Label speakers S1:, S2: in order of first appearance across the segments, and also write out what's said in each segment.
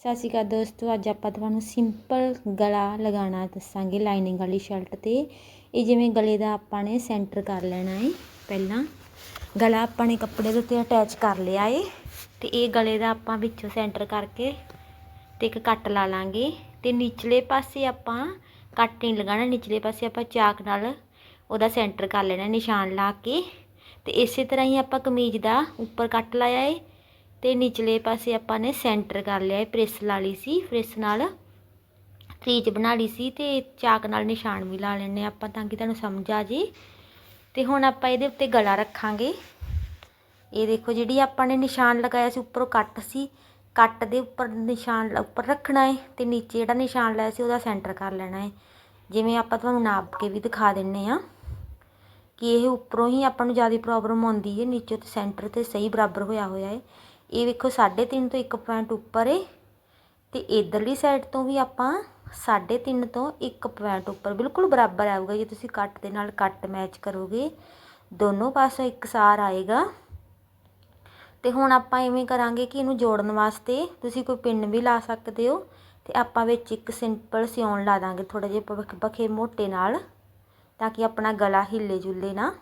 S1: ਸਤਿ ਸ਼੍ਰੀ ਅਕਾਲ ਦੋਸਤੋ, ਅੱਜ ਆਪਾਂ ਤੁਹਾਨੂੰ ਸਿੰਪਲ ਗਲਾ ਲਗਾਉਣਾ ਦੱਸਾਂਗੇ ਲਾਈਨਿੰਗ ਵਾਲੀ ਸ਼ਰਟ ਤੇ। ਇਹ ਜਿਵੇਂ ਗਲੇ ਦਾ ਆਪਾਂ ਨੇ ਸੈਂਟਰ ਕਰ ਲੈਣਾ ਹੈ ਪਹਿਲਾਂ। ਗਲਾ ਆਪਾਂ ਨੇ ਕੱਪੜੇ ਦੇ ਉੱਤੇ ਅਟੈਚ ਕਰ ਲਿਆ ਏ, ਤੇ ਇਹ ਗਲੇ ਦਾ ਆਪਾਂ ਵਿੱਚੋਂ ਸੈਂਟਰ ਕਰਕੇ ਤੇ ਇੱਕ ਕੱਟ ਲਾ ਲਾਂਗੇ। ਤੇ ਨਿਚਲੇ ਪਾਸੇ ਆਪਾਂ ਕੱਟ ਨਹੀਂ ਲਗਾਉਣਾ, ਨਿਚਲੇ ਪਾਸੇ ਆਪਾਂ ਚਾਕ ਨਾਲ ਉਹਦਾ ਸੈਂਟਰ ਕਰ ਲੈਣਾ, ਨਿਸ਼ਾਨ ਲਾ ਕੇ। ਤੇ ਇਸੇ ਤਰ੍ਹਾਂ ਹੀ ਆਪਾਂ ਕਮੀਜ਼ ਦਾ ਉੱਪਰ ਕੱਟ ਲਾਇਆ ਏ ਤੇ ਨਿਚਲੇ ਪਾਸੇ ਆਪਾਂ ਨੇ ਸੈਂਟਰ ਕਰ ਲਿਆ ਏ ਪ੍ਰੈਸ ਲਾ ਲਈ ਸੀ, ਪ੍ਰੈਸ ਨਾਲ ਤਰੀਜ ਬਣਾ ਲਈ ਸੀ ਤੇ ਚਾਕ ਨਾਲ ਨਿਸ਼ਾਨ ਵੀ ਲਾ ਲੈਣੇ ਆਪਾਂ ਤਾਂ ਕਿ ਤੁਹਾਨੂੰ ਸਮਝ ਆ ਜੇ। ਤੇ ਹੁਣ ਆਪਾਂ ਇਹਦੇ ਉੱਤੇ ਗਲਾ ਰੱਖਾਂਗੇ। ਇਹ ਦੇਖੋ ਜਿਹੜੀ ਆਪਾਂ ਨੇ ਨਿਸ਼ਾਨ ਲਗਾਇਆ ਸੀ, ਉੱਪਰੋਂ ਕੱਟ ਸੀ। ਕੱਟ ਦੇ ਉੱਪਰ ਨਿਸ਼ਾਨ ਉੱਪਰ ਰੱਖਣਾ ਹੈ ਤੇ ਨੀਚੇ ਜਿਹੜਾ ਨਿਸ਼ਾਨ ਲਾਇਆ ਸੀ, ਉਹਦਾ ਸੈਂਟਰ ਕਰ ਲੈਣਾ ਹੈ। ਜਿਵੇਂ ਆਪਾਂ ਤੁਹਾਨੂੰ ਨਾਪ ਕੇ ਵੀ ਦਿਖਾ ਦਿੰਨੇ ਆ ਕਿ ਇਹ ਉੱਪਰੋਂ ਹੀ ਆਪਾਂ ਨੂੰ ਜ਼ਿਆਦਾ ਪ੍ਰੋਬਲਮ ਆਉਂਦੀ ਹੈ, ਨੀਚੇ ਤੇ ਸੈਂਟਰ ਤੇ ਸਹੀ ਬਰਾਬਰ ਹੋਇਆ ਹੋਇਆ ਹੈ। ਇਹ ਵੇਖੋ 3.5 ਤੋਂ 1 ਪੁਆਇੰਟ ਉੱਪਰ ਏ ਤੇ ਇਧਰਲੀ ਸਾਈਡ ਤੋਂ ਵੀ ਆਪਾਂ 3.5 ਤੋਂ 1 ਪੁਆਇੰਟ ਉੱਪਰ ਬਿਲਕੁਲ ਬਰਾਬਰ ਆਊਗਾ। ਜੇ ਤੁਸੀਂ ਕੱਟ ਦੇ ਨਾਲ ਕੱਟ ਮੈਚ ਕਰੋਗੇ, ਦੋਨੋਂ ਪਾਸੋਂ ਇੱਕਸਾਰ ਆਏਗਾ। ਤੇ ਹੁਣ ਆਪਾਂ ਐਵੇਂ ਕਰਾਂਗੇ ਕਿ ਇਹਨੂੰ ਜੋੜਨ ਵਾਸਤੇ ਤੁਸੀਂ ਕੋਈ ਪਿੰਨ ਵੀ ਲਾ ਸਕਦੇ ਹੋ ਤੇ ਆਪਾਂ ਵਿੱਚ ਇੱਕ ਸਿੰਪਲ ਸਿਉਣ ਲਾ ਦਾਂਗੇ ਥੋੜਾ ਜਿਹਾ ਬਖੇ ਮੋਟੇ ਨਾਲ ਤਾਂ ਕਿ ਆਪਣਾ ਗਲਾ ਹਿੱਲੇ ਜੁੱਲੇ ਨਾ।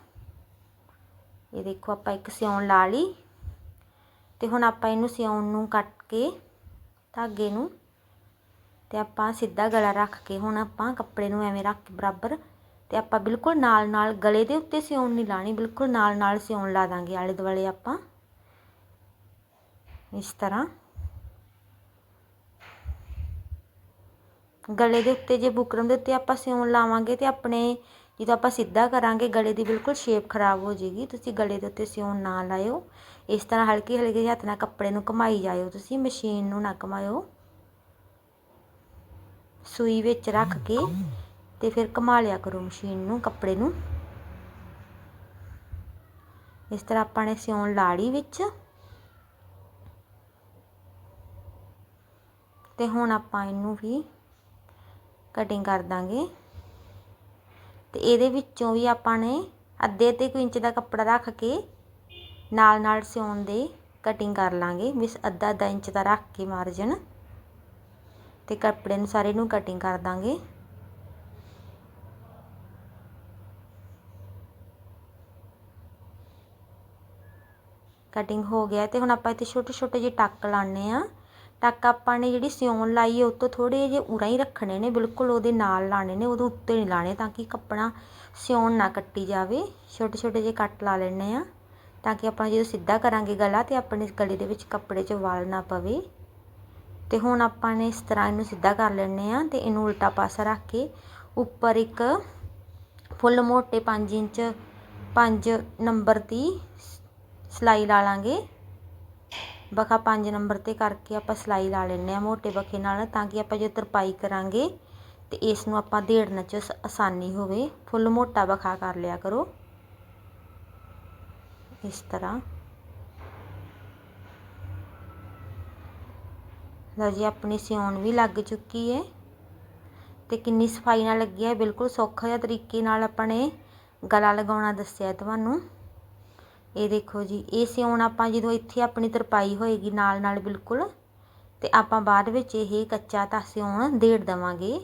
S1: ਇਹ ਦੇਖੋ ਆਪਾਂ ਇੱਕ ਸਿਉਣ ਲਾ ਲਈ। ਤੇ ਹੁਣ ਆਪਾਂ ਇਹਨੂੰ ਸਿਉਣ ਨੂੰ ਕੱਟ ਕੇ ਧਾਗੇ ਨੂੰ ਤੇ ਆਪਾਂ ਸਿੱਧਾ ਗਲਾ ਰੱਖ ਕੇ ਹੁਣ ਆਪਾਂ ਕੱਪੜੇ ਨੂੰ ਐਵੇਂ ਰੱਖ ਕੇ ਬਰਾਬਰ ਤੇ ਆਪਾਂ ਬਿਲਕੁਲ ਨਾਲ ਨਾਲ ਗਲੇ ਦੇ ਉੱਤੇ ਸਿਉਣ ਨਹੀਂ ਲਾਣੀ, ਬਿਲਕੁਲ ਨਾਲ ਨਾਲ ਸਿਉਣ ਲਾ ਦਾਂਗੇ ਆਲੇ ਦੁਆਲੇ ਆਪਾਂ। ਇਸ ਤਰ੍ਹਾਂ। ਗਲੇ ਦੇ ਉੱਤੇ ਜੇ ਬੁਕਰਮ ਦੇ ਉੱਤੇ ਆਪਾਂ ਸਿਉਣ ਲਾਵਾਂਗੇ ਤੇ ਆਪਣੇ ਜਦੋਂ ਆਪਾਂ ਸਿੱਧਾ ਕਰਾਂਗੇ, ਗਲੇ ਦੀ ਬਿਲਕੁਲ ਸ਼ੇਪ ਖਰਾਬ ਹੋ ਜਾਏਗੀ ਤੁਸੀਂ ਗਲੇ ਦੇ ਉੱਤੇ ਸਿਉਣ ਨਾ ਲਾਇਓ। ਇਸ ਤਰ੍ਹਾਂ ਹਲਕੇ ਹਲਕੇ ਹੱਥ ਨਾਲ ਕੱਪੜੇ ਨੂੰ ਘਮਾਈ ਜਾਇਓ ਤੁਸੀਂ, ਮਸ਼ੀਨ ਨੂੰ ਨਾ ਘੁਮਾਇਓ। ਸੂਈ ਵਿੱਚ ਰੱਖ ਕੇ ਤੇ ਫਿਰ ਘਮਾ ਲਿਆ ਕਰੋ ਮਸ਼ੀਨ ਨੂੰ, ਕੱਪੜੇ ਨੂੰ। ਇਸ ਤਰ੍ਹਾਂ ਆਪਾਂ ਨੇ ਸਿਉਣ ਲਾੜੀ ਵਿੱਚ। ਤੇ ਹੁਣ ਆਪਾਂ ਇਹਨੂੰ ਵੀ ਕਟਿੰਗ ਕਰ ਦਾਂਗੇ। ਅਤੇ ਇਹਦੇ ਵਿੱਚੋਂ ਵੀ ਆਪਾਂ ਨੇ ਅੱਧੇ ਅੱਧੇ ਕੁ ਇੰਚ ਦਾ ਕੱਪੜਾ ਰੱਖ ਕੇ ਨਾਲ ਨਾਲ ਸਿਉਣ ਦੇ ਕਟਿੰਗ ਕਰ ਲਾਂਗੇ। ਮਿਸ ਅੱਧਾ ਅੱਧਾ ਇੰਚ ਦਾ ਰੱਖ ਕੇ ਮਾਰਜਨ ਤੇ ਕੱਪੜੇ ਨੂੰ ਸਾਰੇ ਨੂੰ ਕਟਿੰਗ ਕਰ ਦਾਂਗੇ। ਕਟਿੰਗ ਹੋ ਗਿਆ ਤੇ ਹੁਣ ਆਪਾਂ ਇੱਥੇ ਛੋਟੇ ਛੋਟੇ ਜਿਹੇ ਟੱਕ ਲਾਣੇ ਆ ਟੱਕ ਆਪਾਂ ਨੇ ਜਿਹੜੀ ਸਿਉਣ ਲਾਈ ਹੈ, ਉਹ ਤੋਂ ਥੋੜ੍ਹੇ ਜਿਹੇ ਉਰਾਂ ਹੀ ਰੱਖਣੇ ਨੇ, ਬਿਲਕੁਲ ਉਹਦੇ ਨਾਲ ਲਾਣੇ ਨੇ, ਉਹਦੇ ਉੱਤੇ ਨਹੀਂ ਲਾਣੇ ਤਾਂ ਕਿ ਕੱਪੜਾ ਸਿਉਣ ਨਾ ਕੱਟੀ ਜਾਵੇ। ਛੋਟੇ ਛੋਟੇ ਜਿਹੇ ਕੱਟ ਲਾ ਲੈਣੇ ਆ ਤਾਂ ਕਿ ਆਪਾਂ ਜਦੋਂ ਸਿੱਧਾ ਕਰਾਂਗੇ ਗਲਾ ਤੇ ਆਪਣੇ ਗਲੇ ਦੇ ਵਿੱਚ ਕੱਪੜੇ 'ਚ ਵਾਲ ਨਾ ਪਵੇ। ਤੇ ਹੁਣ ਆਪਾਂ ਨੇ ਇਸ ਤਰ੍ਹਾਂ ਇਹਨੂੰ ਸਿੱਧਾ ਕਰ ਲੈਣੇ ਆ ਤੇ ਇਹਨੂੰ ਉਲਟਾ ਪਾਸਾ ਰੱਖ ਕੇ ਉੱਪਰ ਇੱਕ ਫੁੱਲ ਮੋਟੇ 5 ਇੰਚ 5 ਨੰਬਰ ਦੀ ਸਲਾਈ ਲਾ ਲਾਂਗੇ। ਬਖਾ 5 ਨੰਬਰ ਤੇ ਕਰਕੇ ਆਪਾਂ ਸਲਾਈ ਲਾ ਲੈਣੇ ਆ ਮੋਟੇ ਬਖੇ ਨਾਲ ਤਾਂ ਕਿ ਆਪਾਂ ਜੇ ਤਰਪਾਈ ਕਰਾਂਗੇ ਤੇ ਇਸ ਨੂੰ ਆਪਾਂ ਦੇੜਨ 'ਚ ਆਸਾਨੀ ਹੋਵੇ। ਫੁੱਲ ਮੋਟਾ ਬਖਾ ਕਰ ਲਿਆ ਕਰੋ। ਇਸ ਤਰ੍ਹਾਂ। ਲਓ ਜੀ, ਆਪਣੀ ਸਿਉਣ ਵੀ ਲੱਗ ਚੁੱਕੀ ਹੈ ਤੇ ਕਿੰਨੀ ਸਫ਼ਾਈ ਨਾਲ ਲੱਗੀ ਹੈ ਬਿਲਕੁਲ ਸੌਖਾ ਜਿਹਾ ਤਰੀਕੇ ਨਾਲ ਆਪਾਂ ਨੇ ਗਲਾ ਲਗਾਉਣਾ ਦੱਸਿਆ ਤੁਹਾਨੂੰ। ਇਹ ਦੇਖੋ ਜੀ, ਇਹ ਸਿਉਣ ਆਪਾਂ ਜਦੋਂ ਇੱਥੇ ਆਪਣੀ ਤਰਪਾਈ ਹੋਏਗੀ ਨਾਲ ਨਾਲ ਬਿਲਕੁਲ, ਤੇ ਆਪਾਂ ਬਾਅਦ ਵਿੱਚ ਇਹ ਕੱਚਾ ਤਾਂ ਸਿਉਣ ਦੇੜ ਦਵਾਂਗੇ।